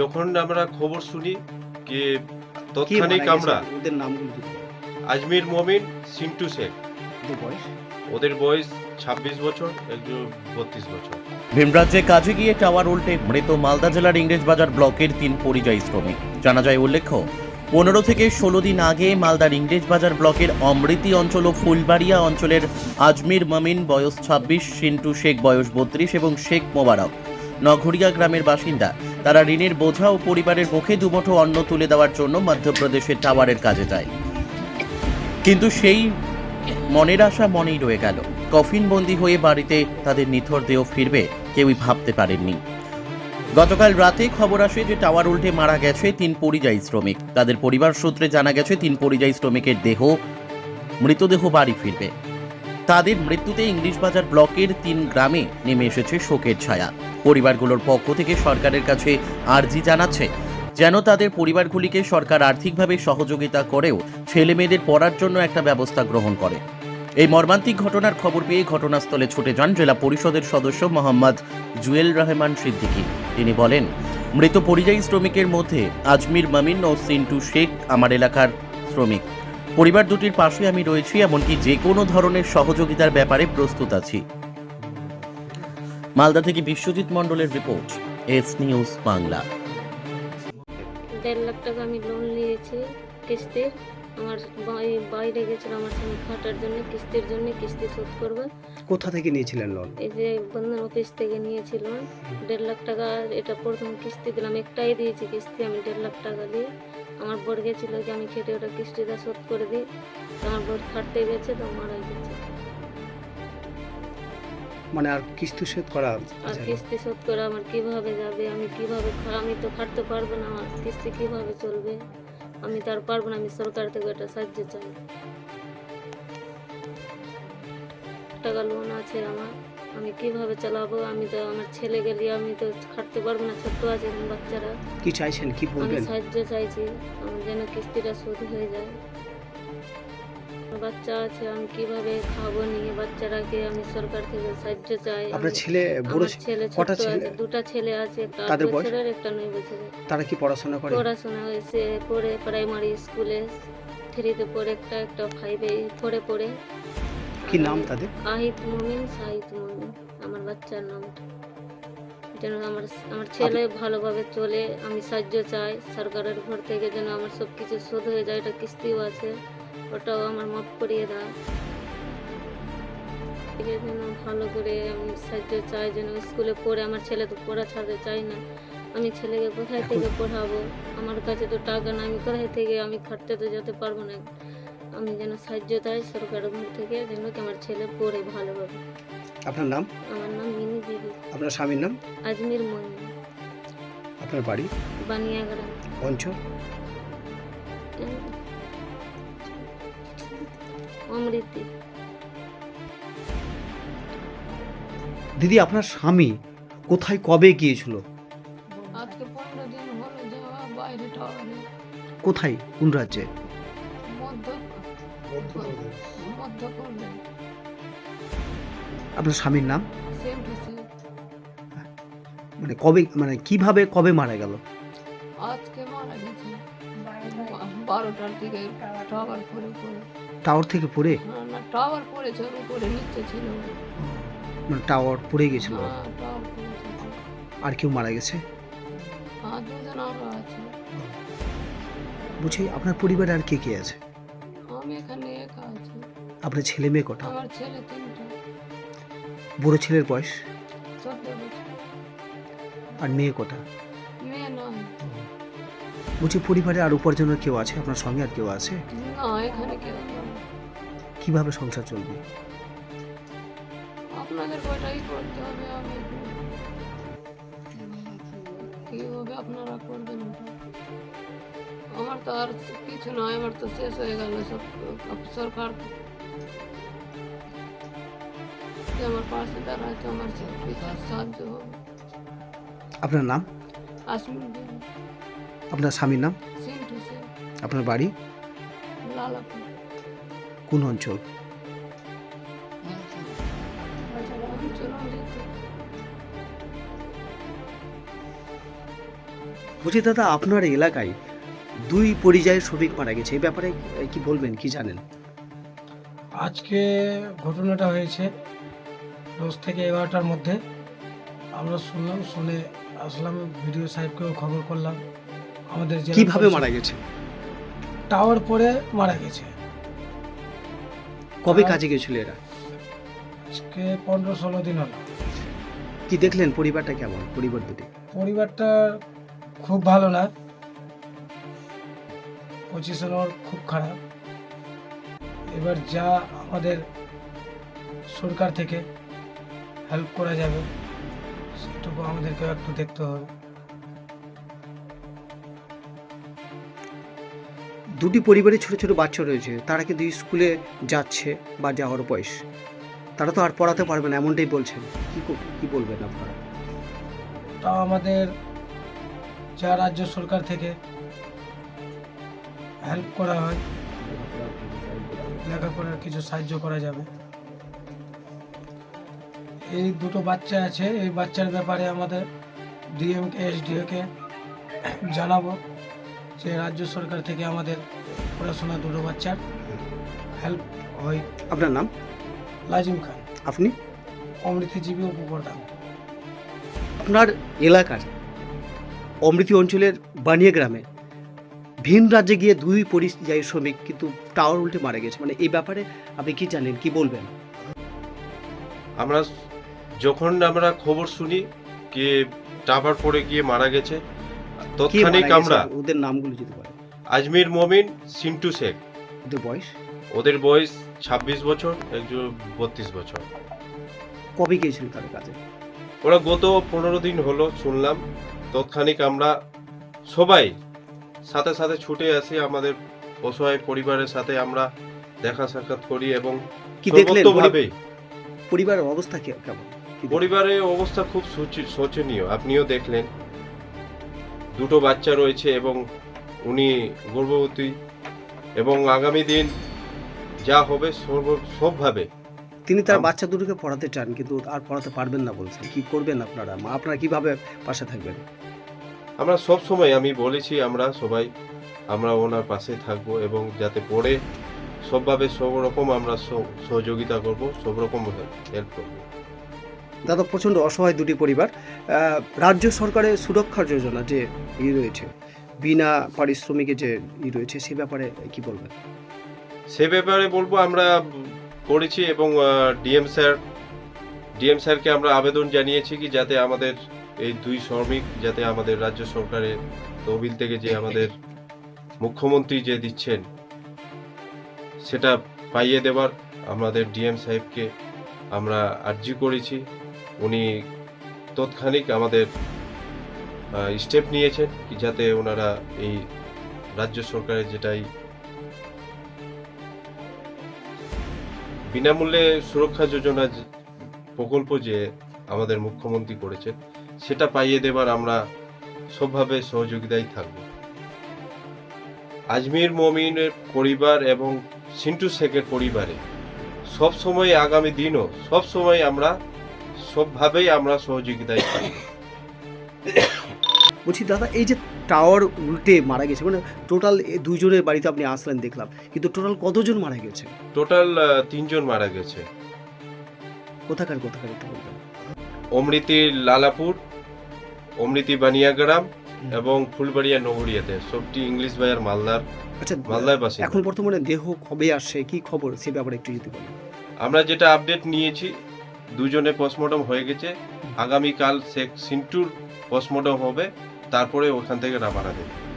যখন আমরা খবর শুনি যে কে তৎক্ষণিক আমরা ওদের কি? আজমির মমিন সিন্টু শেখ। ওদের বয়স? ছাব্বিশ বছর একজন বত্রিশ বছর। ভীমরাজ্যে কাজে গিয়ে টাওয়ার উল্টে মৃত মালদা জেলার ইংরেজবাজার ব্লকের তিন পরিযায়ী শ্রমিক। জানা যায় উল্লেখ্য পনেরো থেকে ষোলো দিন আগে মালদার ইংরেজবাজার ব্লকের অমৃতি অঞ্চল ও ফুলবাড়িয়া অঞ্চলের আজমির মামিন বয়স ছাব্বিশ সিন্টু শেখ বয়স বত্রিশ এবং শেখ মোবারক নঘরিয়া গ্রামের বাসিন্দা। তারা ঋণের বোঝা ও পরিবারের মুখে দুমুঠো অন্ন তুলে দেওয়ার জন্য মধ্যপ্রদেশের টাওয়ারের কাজে যায়। কিন্তু সেই মনের আশা মনেই রয়ে গেল। কফিন কফিনবন্দি হয়ে বাড়িতে তাদের নিথর দেহ ফিরবে কেউই ভাবতে পারেননি। গতকাল রাতে খবর আসে যে টাওয়ার উল্টে মারা গেছে তিন পরিযায়ী শ্রমিক। তাদের পরিবার সূত্রে জানা গেছে, তিন পরিযায়ী শ্রমিকের দেহ, মৃতদেহ বাড়ি ফিরবে। তাদের মৃত্যুতে ইংলিশ বাজার ব্লকের তিন গ্রামে নেমে এসেছে শোকের ছায়া। পরিবারগুলোর পক্ষ থেকে সরকারের কাছে আর্জি জানাচ্ছে যেন তাদের পরিবারগুলিকে সরকার আর্থিকভাবে সহযোগিতা করেও ছেলে মেয়েদের পড়ার জন্য একটা ব্যবস্থা গ্রহণ করে। এই মর্মান্তিক ঘটনার খবর পেয়ে ঘটনাস্থলে ছুটে যান জেলা পরিষদের সদস্য মোহাম্মদ জুয়েল রহমান সিদ্দিকী। তিনি বলেন, মৃত পরিযায়ী শ্রমিকের মধ্যে আজমির মামিন ও সিন্টু শেখ আমার এলাকার শ্রমিক। পরিবার দুটির পাশে আমি রয়েছি, এমনকি যে কোনো ধরনের সহযোগিতার ব্যাপারে প্রস্তুত আছি। মালদা থেকে বিশ্বজিৎ মন্ডলের রিপোর্ট, এস নিউজ বাংলা। দেড় লাখ টাকা আমি লোন নিয়েছি কিস্তির। আমার বাই- বাইরে গেছিল আমার সঙ্গে খাটার জন্য কিস্তির জন্য কিস্তি শোধ করবে। কোথা থেকে নিয়েছিলেন লোন এই যে বন্ধন অফিস থেকে নিয়েছিল। দেড় লাখ টাকা এটা প্রথম কিস্তি দিলাম একটাই দিয়েছি কিস্তি আমি দেড় লাখ টাকা দিয়ে। আমার বোর গেছিল যে আমি খেটে ওটা কিস্তিটা শোধ করে দিই। তো আমার বোর খাটতে গেছে তো মারা গেছে। মানে আর কিস্তি শোধ করা আর কিস্তি শোধ করে আমার কীভাবে যাবে? আমি কীভাবে আমি তো খাটতে পারব না আমার কিস্তি কীভাবে চলবে? আমি তো আর পারব না আমি সরকার থেকে একটা সাহায্য চাই। টাকা লোন আছে আমার আমি কীভাবে চালাবো? আমি তো আমার ছেলে গেলে আমি তো খাটতে পারব না ছোট্ট আছে বাচ্চারা। কি চাইছেন কি বলবেন? আমি সাহায্য চাইছি আমার যেন কিস্তিটা শোধ হয়ে যায়। বাচ্চা আছে আমি কীভাবে খাব নিয়ে বাচ্চারাকে আমি সরকার থেকে সাহায্য চাই আপনার ছেলে বড় ছেলে কটা ছেলে? আছে দুটা ছেলে আছে তাদের বছরের একটা নয় বছরের। তারা কি পড়াশোনা করে? পড়াশোনা হয়েছে পড়ে প্রাইমারি স্কুলে থ্রিতে পড়ে একটা একটা ফাইভে পড়ে পড়ে। কি নাম তাদের? আহিত মুমিন সাহিত মুমিন আমার বাচ্চার নাম। যেন আমার আমার ছেলে ভালোভাবে চলে আমি সাহায্য চাই সরকারের ঘর থেকে যেন আমার সব কিছু শোধ হয়ে যায় এটা কিস্তিও আছে। ওটাও আমার মাফ করিয়ে দাও। যেন ভালো করে আমি সাহায্য চাই যেন স্কুলে পড়ে আমার ছেলে তো পড়া ছাড়তে চাই না। আমি ছেলেকে কোথায় থেকে পড়াবো? আমার কাছে তো টাকা না আমি কোথায় থেকে আমি খাটতে তো যেতে পারব না। আমি যেন সাহায্য চাই সরকারের থেকে যেন কি আমার ছেলে পড়ে ভালোভাবে। আপনার নাম? আমার নাম মিনি বিবি আপনার স্বামীর নাম? আজমির মন্দির। আপনার বাড়ি? বানিয়াগ্রাম অঞ্চল? অমৃতি। দিদি আপনার স্বামী কোথায় কবে গিয়েছিল? আজকে পনেরো দিন হলো যাওয়া বাইরে টাওয়ারে। কোথায়? কোন রাজ্যে? মধ্য মধ্য করবে আপনার স্বামীর নাম? Same to same. মানে কবে মানে কীভাবে কবে মারা গেল? আজকে মারা গেছে। বারোটার দিকে টাওয়ার পরে পরে টাওয়ার থেকে পড়ে? না টাওয়ার পড়েছে ওর উপরে নিচে ছিল। মানে টাওয়ার পড়ে গেছিল হ্যাঁ টাওয়ার পড়েছে আর কেউ মারা গেছে? হ্যাঁ দুজন আছে। বলছি আপনার পরিবারে আর কে কে আছে? আমি এখানে একা আছি। আপনার ছেলে মেয়ে কটা? আমার ছেলে তিনটা। বড় ছেলের বয়স? চোদ্দ বছর। আর মেয়ে কটা? বলছি পরিবারে আর উপার্জনের কেউ আছে? আপনার সঙ্গে আর কেউ আছে? না এখানে কেউ নেই। কীভাবে সংসার চলবে? আপনাদের কয়টাই করতে হবে আমি কীভাবে আপনারা করবেন আমার তো আর কিছু নয় আমার তো শেষ হয়ে গেল সব সরকার। যে আমার পাশে দাঁড়ায় তো আমার সব কিছু সাহায্য হবে। আপনার নাম? আসমিন আপনার স্বামীর নাম? আপনার বাড়ি? কোন অঞ্চল? বলছি দাদা আপনার এলাকায় দুই পরিযায়ী শ্রমিক মারা গেছে। এই ব্যাপারে কি বলবেন কি জানেন? আজকে ঘটনাটা হয়েছে দশ থেকে এগারোটার মধ্যে। আমরা শুনলাম শুনে আসলাম ভিডিও সাহেবকেও খবর করলাম। আমাদের জেলা কীভাবে পরিষদ- মারা গেছে? টাওয়ার পরে মারা গেছে। কবে কাজে গেছিল এরা? আজকে পনেরো ষোলো দিন হলো। কি দেখলেন? পরিবারটা কেমন? পরিবার দুটি? পরিবারটা খুব ভালো না। পজিশন ওর খুব খারাপ। এবার যা আমাদের সরকার থেকে হেল্প করা যাবে সেটুকু আমাদেরকে একটু দেখতে হবে। দুটি পরিবারে ছোট ছোট বাচ্চা রয়েছে, তারা কিন্তু স্কুলে যাচ্ছে বা যাওয়ার বয়স। তারা তো আর পড়াতে পারবে না, এমনটাই বলছেন। কি কো- বলবেন আপনারা? তাও আমাদের যা রাজ্য সরকার থেকে হেল্প করা হয়, লেখাপড়ার কিছু সাহায্য করা যাবে। এই দুটো বাচ্চা আছে, এই বাচ্চার ব্যাপারে আমাদের ডিএমকে এসডিওকে জানাব। যে রাজ্য সরকার থেকে আমাদের পড়াশোনা দুটো বাচ্চার হেল্প হয়। আপনার নাম? লাজিম খান। আপনি? অমৃতজীবী উপপ্রধান। আপনার এলাকার অমৃতি অঞ্চলের বানিয়া গ্রামে ভিন রাজ্যে গিয়ে দুই পরিযায়ী শ্রমিক কিন্তু টাওয়ার উল্টে মারা গেছে। মানে এই ব্যাপারে আপনি কি জানেন কি বলবেন? আমরা যখন আমরা খবর শুনি যে টাবার পড়ে গিয়ে মারা গেছে কে তৎক্ষণিক? আমরা ওদের নামগুলো যদি বলেন। আজমির মমিন সিন্টু শেখ। ওদের বয়স? ওদের বয়স ছাব্বিশ বছর একজন বত্রিশ বছর। কবে গিয়েছিল তাদের কাছে ওরা গত পনেরো দিন হলো শুনলাম তৎক্ষণিক আমরা সবাই সাথে সাথে ছুটে আসি আমাদের অসহায় পরিবারের সাথে আমরা দেখা সাক্ষাৎ করি এবং কি দেখলেন? ভাবে পরিবারের অবস্থা কেমন? পরিবারের অবস্থা খুব শোচনীয়। আপনিও দেখলেন। দুটো বাচ্চা রয়েছে এবং উনি গর্ভবতী এবং আগামী দিন যা হবে সর্ব- সবভাবে তিনি তার বাচ্চা দুটোকে পড়াতে চান কিন্তু আর পড়াতে পারবেন না বলছেন। কি করবেন আপনারা? মা আপনারা কীভাবে পাশে থাকবেন? আমরা সব সময় আমি বলেছি আমরা সবাই আমরা ওনার পাশে থাকব এবং যাতে পড়ে সবভাবে সব রকম আমরা সহ- সহযোগিতা করব সব রকম হেল্প করব। দাদা প্রচণ্ড অসহায় দুটি পরিবার রাজ্য সরকারের সুরক্ষা যোজনা যে ই রয়েছে, বিনা পারিশ্রমিকে যে ই রয়েছে, সে ব্যাপারে কি বলবেন? সে ব্যাপারে বলব আমরা করেছি এবং ডিএম স্যার, ডিএম স্যারকে আমরা আবেদন জানিয়েছি কি যাতে আমাদের এই দুই শ্রমিক, যাতে আমাদের রাজ্য সরকারের তহবিল থেকে যে আমাদের মুখ্যমন্ত্রী যে দিচ্ছেন, সেটা পাইয়ে দেওয়ার আমাদের ডিএম সাহেবকে আমরা আর্জি করেছি। উনি তৎক্ষণিক আমাদের স্টেপ নিয়েছেন কি যাতে ওনারা এই রাজ্য সরকারের যেটাই বিনামূল্যে সুরক্ষা যোজনা প্রকল্প যে আমাদের মুখ্যমন্ত্রী করেছেন, সেটা পাইয়ে দেবার আমরা সবভাবে সহযোগিতায় থাকব। আজমির মমিনের পরিবার এবং সিন্টু শেখের পরিবারে সব সময় আগামী দিনও সব সময় আমরা সবভাবেই আমরা সহযোগিতায় থাকব বলছি দাদা এই যে টাওয়ার উল্টে মারা গেছে মানে টোটাল দুইজনের বাড়িতে আপনি আসলেন দেখলাম কিন্তু টোটাল কতজন মারা গেছে? টোটাল তিনজন মারা গেছে। কোথাকার কোথাকার একটু বলবেন? অমৃতি লালাপুর অমৃতি বানিয়াগ্রাম এবং ফুলবাড়িয়া নগরিয়াতে সবটি ইংলিশ বাজার মালদার আচ্ছা মালদায় বাসিন্দা। এখন বর্তমানে দেহ কবে আসছে কি খবর সে ব্যাপারে একটু যদি বলেন। আমরা যেটা আপডেট নিয়েছি দুজনে পোস্টমর্টম হয়ে গেছে। আগামীকাল শেখ সিন্টুর পোস্টমর্টম হবে তারপরে ওখান থেকে রাবানা দেবে।